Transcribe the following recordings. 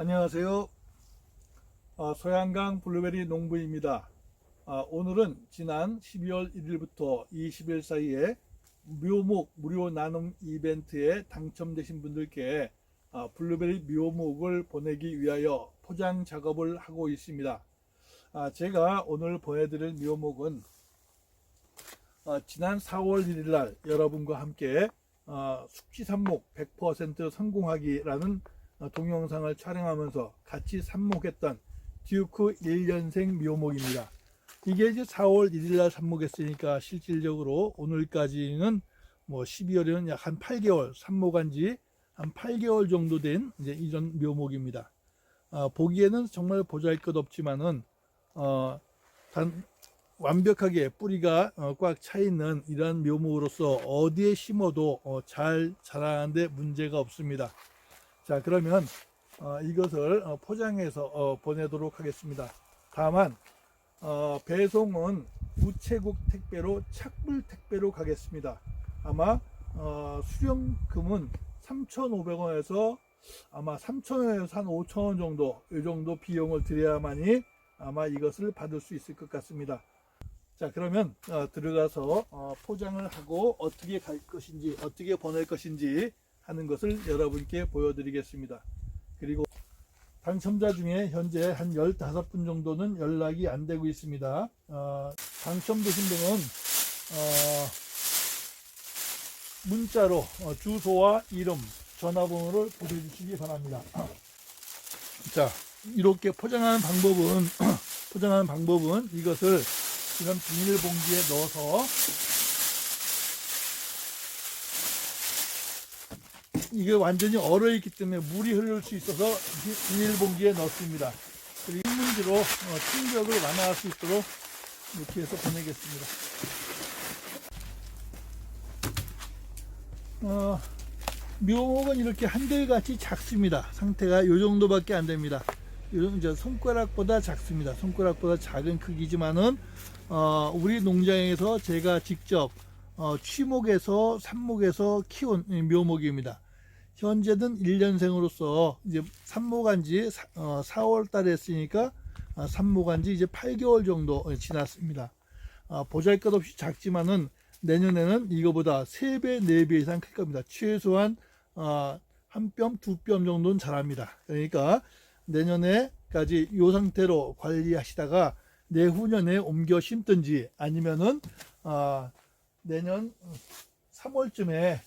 안녕하세요. 아, 소양강 블루베리 농부입니다. 아, 오늘은 지난 12월 1일부터 20일 사이에 묘목 무료 나눔 이벤트에 당첨되신 분들께 아, 블루베리 묘목을 보내기 위하여 포장 작업을 하고 있습니다. 아, 제가 오늘 보내드릴 묘목은 아, 지난 4월 1일 날 여러분과 함께 아, 숙지 삽목 100% 성공하기라는 어, 동영상을 촬영하면서 같이 삽목했던 듀크 1년생 묘목입니다. 이게 이제 4월 1일 날 삽목했으니까 실질적으로 오늘까지는 뭐 12월에는 약 한 8개월 삽목한 지 한 8개월 정도 된 이제 이전 묘목입니다. 아, 보기에는 정말 보잘것 없지만은 어, 단 완벽하게 뿌리가 어, 꽉차 있는 이러한 묘목으로서 어디에 심어도 어, 잘 자라는데 문제가 없습니다. 자 그러면 어, 이것을 어, 포장해서 어, 보내도록 하겠습니다. 다만 어, 배송은 우체국 택배로 착불 택배로 가겠습니다. 아마 어, 수령금은 3,500원에서 아마 3,000원에서 한 5,000원 정도 이 정도 비용을 들여야만이 아마 이것을 받을 수 있을 것 같습니다. 자 그러면 어, 들어가서 어, 포장을 하고 어떻게 갈 것인지 어떻게 보낼 것인지 하는 것을 여러분께 보여드리겠습니다. 그리고 당첨자 중에 현재 한 15분 정도는 연락이 안 되고 있습니다. 어, 당첨되신 분은 어, 문자로 어, 주소와 이름, 전화번호를 보내주시기 바랍니다. 자, 이렇게 포장하는 방법은 포장하는 방법은 이것을 이런 비닐봉지에 넣어서 이게 완전히 얼어 있기 때문에 물이 흐를 수 있어서 비- 비닐봉지에 넣습니다. 그리고 신문지로 어, 충격을 완화할 수 있도록 이렇게 해서 보내겠습니다. 어, 묘목은 이렇게 한들같이 작습니다. 상태가 이 정도밖에 안 됩니다. 이제 손가락보다 작습니다. 손가락보다 작은 크기지만은 어, 우리 농장에서 제가 직접 어, 취목에서 삽목에서 키운 이 묘목입니다. 현재는 1년생으로서 이제 삽목한 지 사, 어, 4월 달에 했으니까 어, 삽목한 지 이제 8개월 정도 지났습니다. 어, 보잘 것 없이 작지만은 내년에는 이거보다 3배, 4배 이상 클 겁니다. 최소한 어, 한 뼘, 두 뼘 정도는 자랍니다. 그러니까 내년에까지 이 상태로 관리하시다가 내후년에 옮겨 심든지 아니면은 어, 내년 3월쯤에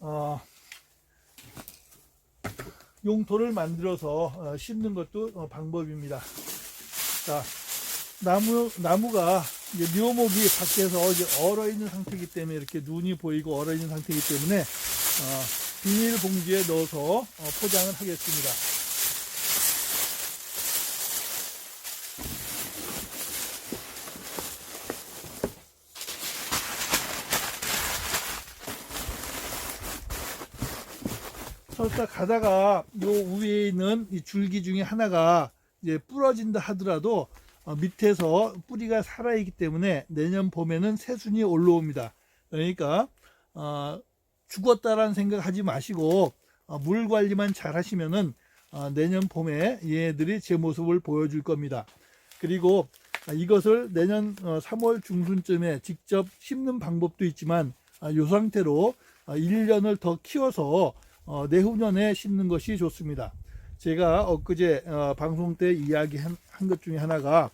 어, 용토를 만들어서 어, 심는 것도 어, 방법입니다. 자, 나무 나무가 이제 묘목이 밖에서 이제 얼어 있는 상태이기 때문에 이렇게 눈이 보이고 얼어 있는 상태이기 때문에 어, 비닐 봉지에 넣어서 어, 포장을 하겠습니다. 설사 가다가 요 위에 있는 이 줄기 중에 하나가 이제 부러진다 하더라도 어, 밑에서 뿌리가 살아있기 때문에 내년 봄에는 새순이 올라옵니다. 그러니까 어, 죽었다라는 생각하지 마시고 어, 물 관리만 잘 하시면은 어, 내년 봄에 얘네들이 제 모습을 보여줄 겁니다. 그리고 아, 이것을 내년 어, 3월 중순쯤에 직접 심는 방법도 있지만 아, 이 상태로 아, 1년을 더 키워서 어, 내후년에 심는 것이 좋습니다. 제가 엊그제 어, 방송 때 이야기한 것 중에 하나가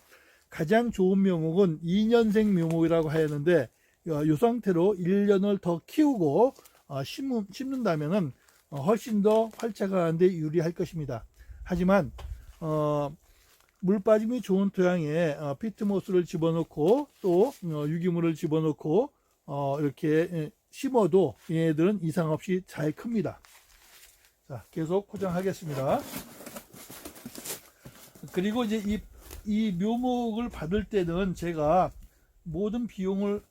가장 좋은 묘목은 2년생 묘목이라고 하였는데 어, 이 상태로 1년을 더 키우고 어, 심는, 심는다면은 어, 훨씬 더 활착하는데 유리할 것입니다. 하지만 어, 물 빠짐이 좋은 토양에 어, 피트모스를 집어넣고 또 어, 유기물을 집어넣고 어, 이렇게 예, 심어도 얘네들은 이상 없이 잘 큽니다. 자, 계속 포장하겠습니다. 그리고 이제 이, 이 묘목을 받을 때는 제가 모든 비용을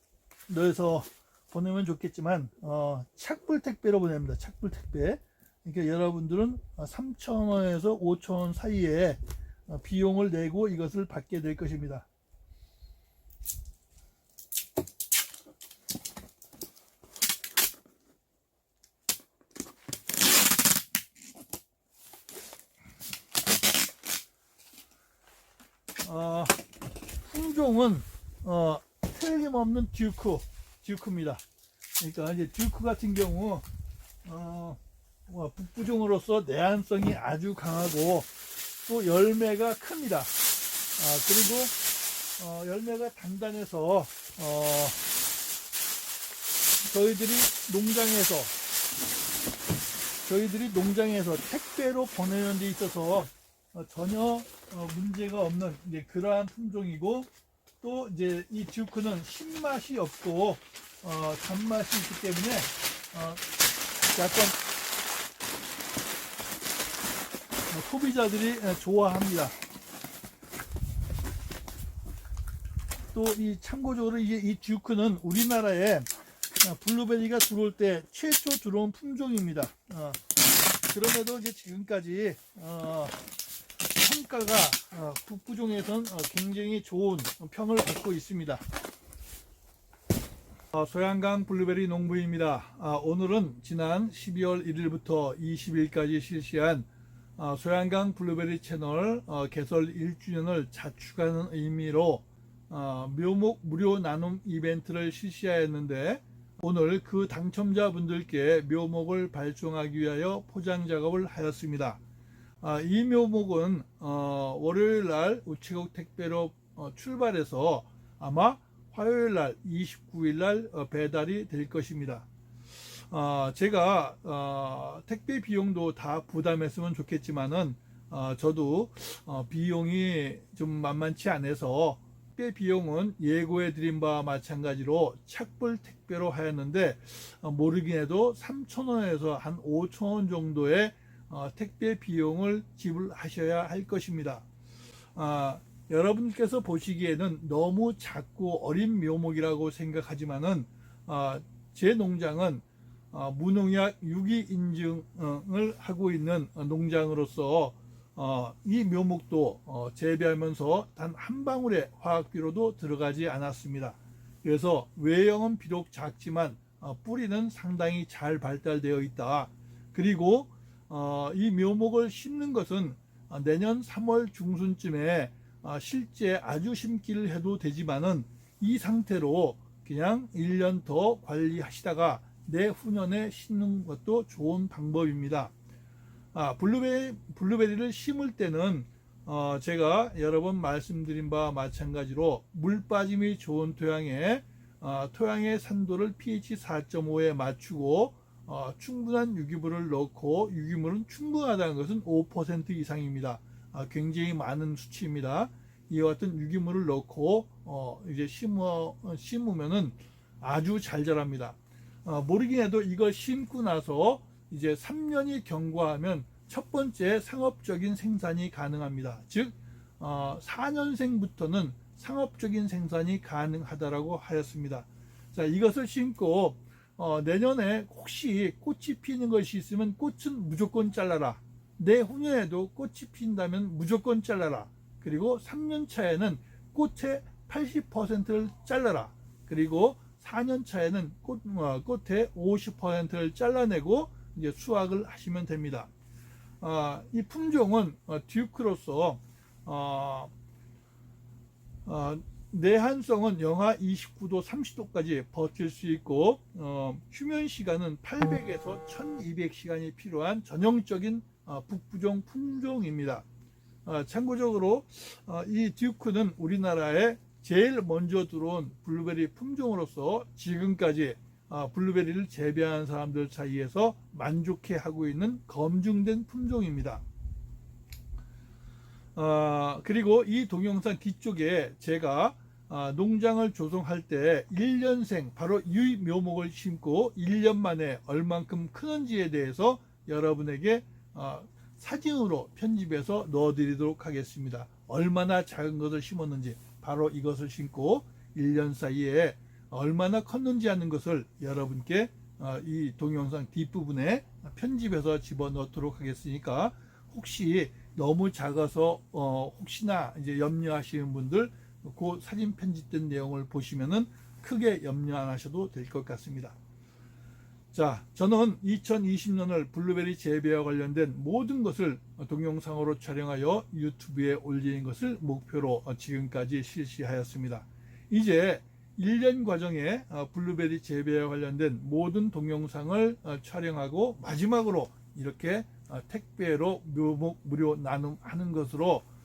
넣어서 보내면 좋겠지만, 어, 착불 택배로 보냅니다. 착불 택배. 그러니까 여러분들은 3,000원에서 5,000원 사이에 어, 비용을 내고 이것을 받게 될 것입니다. 어, 품종은 어, 틀림없는 듀크, 듀크입니다. 그러니까 이제 듀크 같은 경우 어, 뭐 북부종으로서 내한성이 아주 강하고 또 열매가 큽니다. 아, 그리고 어, 열매가 단단해서 어, 저희들이 농장에서 저희들이 농장에서 택배로 보내는 데 있어서 어, 전혀 어, 문제가 없는 그러한 품종이고 또 이제 이 듀크는 신맛이 없고 어, 단맛이 있기 때문에 어, 약간 어, 소비자들이 어, 좋아합니다. 또 이 참고적으로 이게 이 듀크는 우리나라에 어, 블루베리가 들어올 때 최초 들어온 품종입니다. 어, 그럼에도 이제 지금까지 어, 평가가 어, 북부종에선 어, 굉장히 좋은 평을 받고 있습니다. 어, 소양강 블루베리 농부입니다. 아, 오늘은 지난 12월 1일부터 20일까지 실시한 어, 소양강 블루베리 채널 어, 개설 1주년을 자축하는 의미로 어, 묘목 무료 나눔 이벤트를 실시하였는데 오늘 그 당첨자분들께 묘목을 발송하기 위하여 포장 작업을 하였습니다. 아, 이 묘목은 어, 월요일 날 우체국 택배로 어, 출발해서 아마 화요일 날 29일 날 어, 배달이 될 것입니다. 어, 제가 어, 택배 비용도 다 부담했으면 좋겠지만은 어, 저도 어, 비용이 좀 만만치 않아서 택배 비용은 예고해 드린 바와 마찬가지로 착불 택배로 하였는데 어, 모르긴 해도 3,000원에서 한 5,000원 정도의 어, 택배 비용을 지불하셔야 할 것입니다. 아, 여러분께서 보시기에는 너무 작고 어린 묘목이라고 생각하지만은 아, 제 농장은 어, 무농약 유기 인증을 하고 있는 어, 농장으로서 어, 이 묘목도 어, 재배하면서 단 한 방울의 화학비료도 들어가지 않았습니다. 그래서 외형은 비록 작지만 어, 뿌리는 상당히 잘 발달되어 있다. 그리고 어, 이 묘목을 심는 것은 어, 내년 3월 중순쯤에 어, 실제 아주 심기를 해도 되지만은 이 상태로 그냥 1년 더 관리하시다가 내후년에 심는 것도 좋은 방법입니다. 아, 블루베리, 블루베리를 심을 때는 어, 제가 여러 번 말씀드린 바와 마찬가지로 물 빠짐이 좋은 토양에 어, 토양의 산도를 pH 4.5에 맞추고 어, 충분한 유기물을 넣고 유기물은 충분하다는 것은 5% 이상입니다. 아, 굉장히 많은 수치입니다. 이와 같은 유기물을 넣고 어, 이제 심어 심으면은 아주 잘 자랍니다. 어, 모르긴 해도 이걸 심고 나서 이제 3년이 경과하면 첫 번째 상업적인 생산이 가능합니다. 즉 어, 4년생부터는 상업적인 생산이 가능하다라고 하였습니다. 자 이것을 심고 어, 내년에 혹시 꽃이 피는 것이 있으면 꽃은 무조건 잘라라. 내후년에도 꽃이 핀다면 무조건 잘라라. 그리고 3년 차에는 꽃의 80%를 잘라라. 그리고 4년 차에는 꽃, 어, 꽃의 50%를 잘라내고 이제 수확을 하시면 됩니다. 어, 이 품종은 어, 듀크로서 어, 어, 내한성은 영하 29도, 30도까지 버틸 수 있고 어, 휴면 시간은 800에서 1200시간이 필요한 전형적인 어, 북부종 품종입니다. 어, 참고적으로 어, 이 듀크는 우리나라에 제일 먼저 들어온 블루베리 품종으로서 지금까지 어, 블루베리를 재배하는 사람들 사이에서 만족해 하고 있는 검증된 품종입니다. 어, 그리고 이 동영상 뒤쪽에 제가 어, 농장을 조성할 때 1년생 바로 이 묘목을 심고 1년 만에 얼만큼 크는지에 대해서 여러분에게 어, 사진으로 편집해서 넣어드리도록 하겠습니다. 얼마나 작은 것을 심었는지 바로 이것을 심고 1년 사이에 얼마나 컸는지 하는 것을 여러분께 어, 이 동영상 뒷부분에 편집해서 집어넣도록 하겠으니까 혹시 너무 작아서 어, 혹시나 이제 염려하시는 분들 그 사진 편집된 내용을 보시면은 크게 염려 안 하셔도 될 것 같습니다. 자, 저는 2020년을 블루베리 재배와 관련된 모든 것을 동영상으로 촬영하여 유튜브에 올리는 것을 목표로 지금까지 실시하였습니다. 이제 1년 과정에 어, 블루베리 재배와 관련된 모든 동영상을 어, 촬영하고 마지막으로 이렇게 어, 택배로 묘목 무료 나눔하는 것으로 어,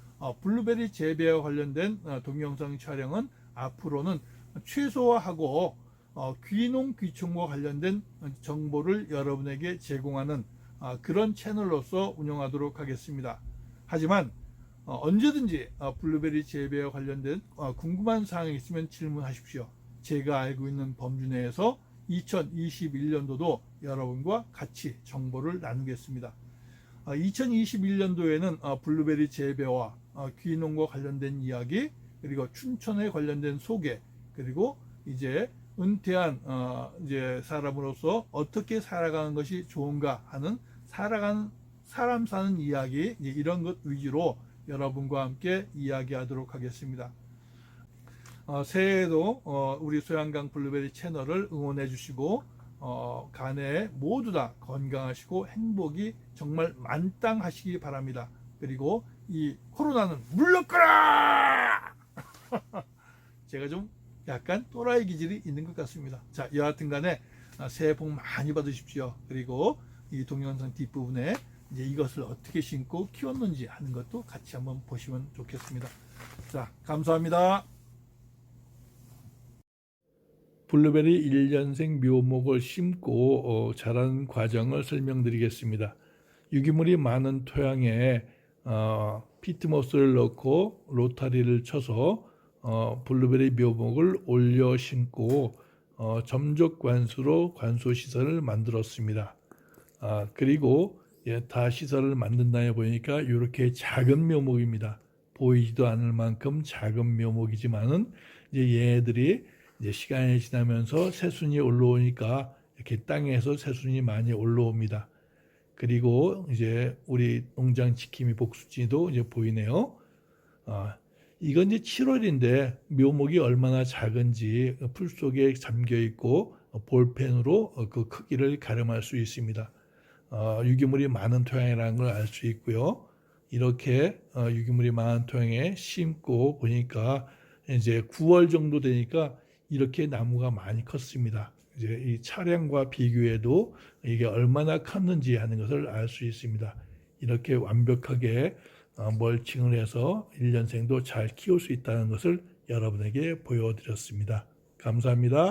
블루베리 재배와 관련된 어, 동영상 촬영은 앞으로는 최소화하고 어, 귀농 귀촌과 관련된 정보를 여러분에게 제공하는 어, 그런 채널로서 운영하도록 하겠습니다. 하지만 어, 언제든지 어, 블루베리 재배와 관련된 어, 궁금한 사항이 있으면 질문하십시오. 제가 알고 있는 범주 내에서 2021년도도 여러분과 같이 정보를 나누겠습니다. 2021년도에는 블루베리 재배와 어, 귀농과 관련된 이야기 그리고 춘천에 관련된 소개 그리고 이제 은퇴한 어, 이제 사람으로서 어떻게 살아가는 것이 좋은가 하는 살아가는 사람 사는 이야기 이런 것 위주로 여러분과 함께 이야기하도록 하겠습니다. 어, 새해에도 어, 우리 소양강 블루베리 채널을 응원해 주시고 어, 간에 모두 다 건강하시고 행복이 정말 만땅하시기 바랍니다. 그리고 이 코로나는 물러가라! 제가 좀 약간 또라이 기질이 있는 것 같습니다. 자, 여하튼 간에 아, 새해 복 많이 받으십시오. 그리고 이 동영상 뒷부분에 이제 이것을 어떻게 심고 키웠는지 하는 것도 같이 한번 보시면 좋겠습니다. 자, 감사합니다. 블루베리 1년생 묘목을 심고 어, 자란 과정을 설명드리겠습니다. 유기물이 많은 토양에 어, 피트모스를 넣고 로타리를 쳐서 어, 블루베리 묘목을 올려 심고 어, 점적 관수로 관수 시설을 만들었습니다. 아, 그리고 예, 다 시설을 만든다해 보니까 이렇게 작은 묘목입니다. 보이지도 않을 만큼 작은 묘목이지만은 이제 얘들이 이제 시간이 지나면서 새순이 올라오니까 이렇게 땅에서 새순이 많이 올라옵니다. 그리고 이제 우리 농장 지킴이 복수지도 이제 보이네요. 아, 이건 이제 7월인데 묘목이 얼마나 작은지 풀 속에 잠겨 있고 볼펜으로 그 크기를 가늠할 수 있습니다. 어, 유기물이 많은 토양이라는 걸 알 수 있고요. 이렇게 어, 유기물이 많은 토양에 심고 보니까 이제 9월 정도 되니까 이렇게 나무가 많이 컸습니다. 이제 이 차량과 비교해도 이게 얼마나 컸는지 하는 것을 알 수 있습니다. 이렇게 완벽하게 어, 멀칭을 해서 1년생도 잘 키울 수 있다는 것을 여러분에게 보여드렸습니다. 감사합니다.